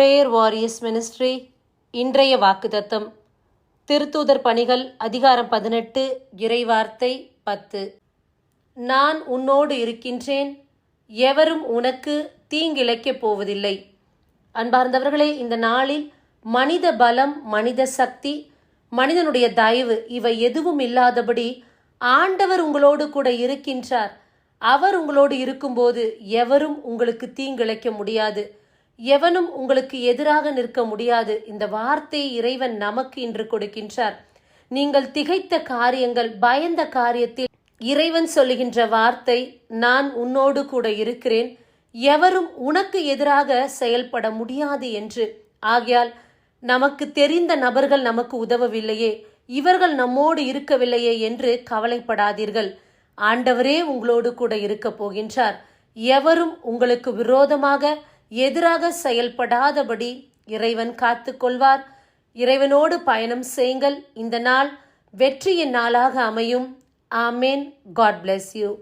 Prayer warriors ministry இன்றைய வாக்குதத்தம் திருத்தூதர் பணிகள் அதிகாரம் பதினெட்டு இறைவார்த்தை பத்து. நான் உன்னோடு இருக்கின்றேன் எவரும் உனக்கு தீங்கிழைக்கப் போவதில்லை. அன்பார்ந்தவர்களே இந்த நாளில் மனித பலம் மனித சக்தி மனிதனுடைய தயவு இவை எதுவும் இல்லாதபடி ஆண்டவர் உங்களோடு கூட இருக்கின்றார். அவர் உங்களோடு இருக்கும்போது எவரும் உங்களுக்கு தீங்கிழைக்க முடியாது. எவனும் உங்களுக்கு எதிராக நிற்க முடியாது. இந்த வார்த்தை இறைவன் நமக்கு இன்று கொடுக்கின்றார். நீங்கள் திகைத்த காரியங்கள் பயந்த காரியத்தில் இறைவன் சொல்லுகின்ற வார்த்தை நான் உன்னோடு கூட இருக்கிறேன். எவரும் உனக்கு எதிராக செயல்பட முடியாது என்று. ஆகையால் நமக்கு தெரிந்த நபர்கள் நமக்கு உதவவில்லையே. இவர்கள் நம்மோடு இருக்கவில்லையே என்று கவலைப்படாதீர்கள். ஆண்டவரே உங்களோடு கூட இருக்க போகின்றார். எவரும் உங்களுக்கு விரோதமாக எதிராக செயல்படாதபடி இறைவன் காத்துக்கொள்வார். இறைவனோடு பயணம் செய்யுங்கள். இந்த நாள் வெற்றியின் நாளாக அமையும். ஆமேன். God bless you